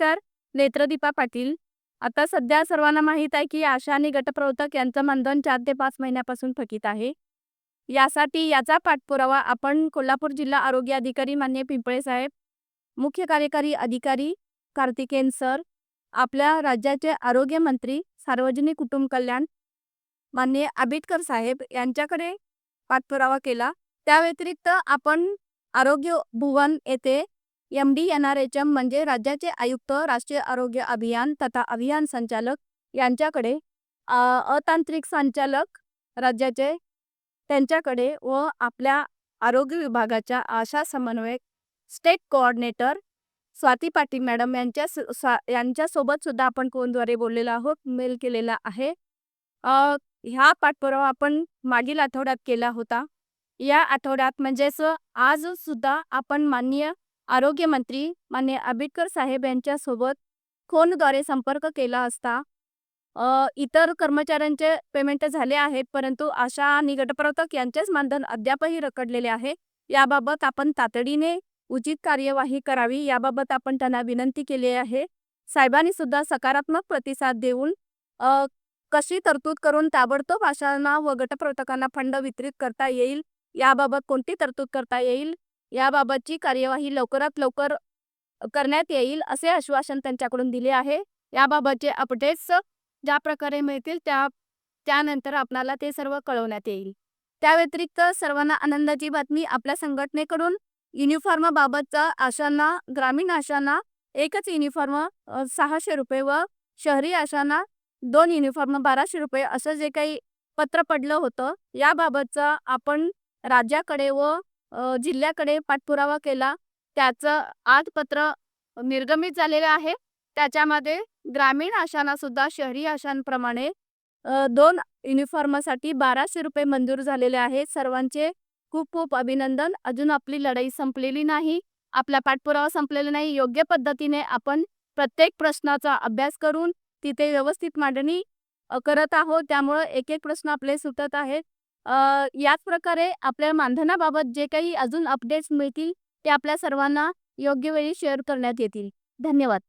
नमस्कार नेत्रदीपा पाटील. आता सध्या सर्वांना माहीत आहे की आशा आणि गटप्रवर्तक यांचं मानधन चार ते पाच महिन्यापासून थकीत आहे. यासाठी याचा पाठपुरावा आपण कोल्हापूर जिल्हा आरोग्य अधिकारी मान्य पिंपळे साहेब मुख्य कार्यकारी अधिकारी कार्तिकेन सर आपल्या राज्याचे आरोग्यमंत्री सार्वजनिक कुटुंब कल्याण मान्य आंबेडकर साहेब यांच्याकडे पाठपुरावा केला. त्या व्यतिरिक्त आपण आरोग्य भुवन येथे M D N R H M म्हणजे राज्याचे आयुक्त राष्ट्रीय आरोग्य अभियान तथा अभियान संचालक यांच्याकडे अ, अतांत्रिक संचालक राज्याचे त्यांच्याकडे व आपल्या आरोग्य विभागाच्या आशा समन्वयक state coordinator Swati Patil madam यांच्या स्वा- यांच्यासोबत सुद्धा आपण फोनद्वारे बोललेलो आहोत मेल केलेला आहे. ह्या पाठपुरावा आपण मागील आठवड्यात केला होता. या आठवड्यात म्हणजेच आज सुद्धा आपण माननीय आरोग्य मंत्री माननीय आंबेडकर साहेब यांच्यासोबत फोनद्वारे संपर्क केला असता इतर कर्मचाऱ्यांचे पेमेंट झाले आहेत परंतु आशा आणि गटप्रवर्तक यांचेच मानधन अद्यापही रखडलेले आहे. याबाबत आपण तातडीने उचित कार्यवाही करावी याबाबत आपण त्यांना विनंती केली आहे. साहेबांनी सुद्धा सकारात्मक प्रतिसाद देऊन कशी तरतूद करून ताबडतोब आशांना व गटप्रवर्तकांना फंड वितरित करता येईल याबाबत कोणती तरतूद करता येईल याबाबतची कार्यवाही लवकरात लवकर करण्यात येईल असे आश्वासन त्यांच्याकडून दिले आहे. याबाबतचे अपडेट्स ज्या प्रकारे मिळतील त्या त्यानंतर आपणाला ते सर्व कळवण्यात येईल. त्या व्यतिरिक्त सर्वांना आनंदाची बातमी आपल्या संघटनेकडून. युनिफॉर्म बाबतचा आशांना ग्रामीण आशांना एकच युनिफॉर्म सहाशे रुपये व शहरी आशांना दोन युनिफॉर्म बाराशे रुपये असं जे काही पत्र पडलं होतं याबाबतचा आपण राज्याकडे व जिल्ह्याकडे पाठपुरावा केला. त्याचं आज पत्र निर्गमित झालेलं आहे. त्याच्यामध्ये ग्रामीण आशांना सुद्धा शहरी आशांप्रमाणे दोन युनिफॉर्मसाठी बाराशे रुपये मंजूर झालेले आहेत. सर्वांचे खूप खूप अभिनंदन. अजून आपली लढाई संपलेली नाही. आपला पाठपुरावा संपलेला नाही. योग्य पद्धतीने आपण प्रत्येक प्रश्नाचा अभ्यास करून तिथे व्यवस्थित मांडणी अ, करत आहोत. त्यामुळं एक एक प्रश्न आपले सुटत आहेत. याच प्रकारे आपल्या मानधनाबाबत जे काही अजून अपडेट्स मिळतील ते आपल्या सर्वांना योग्य वेळी शेअर करण्यात येतील. धन्यवाद.